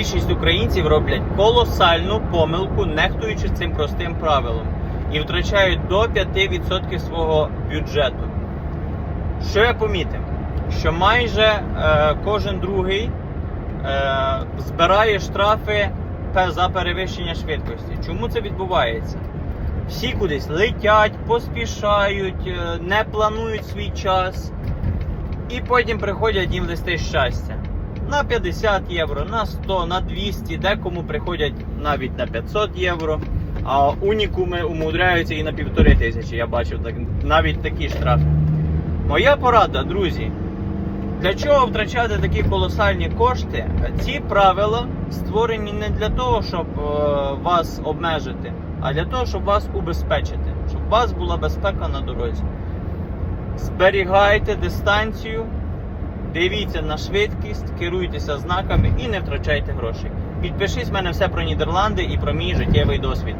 Більшість українців роблять колосальну помилку, нехтуючи цим простим правилом, і втрачають до 5% свого бюджету. Що я помітив? Що майже е, кожен другий е, збирає штрафи за перевищення швидкості. Чому це відбувається? Всі кудись летять, поспішають, е, не планують свій час, і потім приходять їм листи щастя. На 50 євро, на 100, на 200, декому приходять навіть на 500 євро, а унікуми умудряються і на півтори тисячі. Я бачив так, навіть такі штрафи. Моя порада, друзі, для чого втрачати такі колосальні кошти? Ці правила створені не для того, щоб е, вас обмежити, а для того, щоб вас убезпечити, щоб у вас була безпека на дорозі. Зберігайте дистанцію, дивіться на швидкість, керуйтеся знаками і не втрачайте гроші. Підпишись в мене все про Нідерланди і про мій життєвий досвід.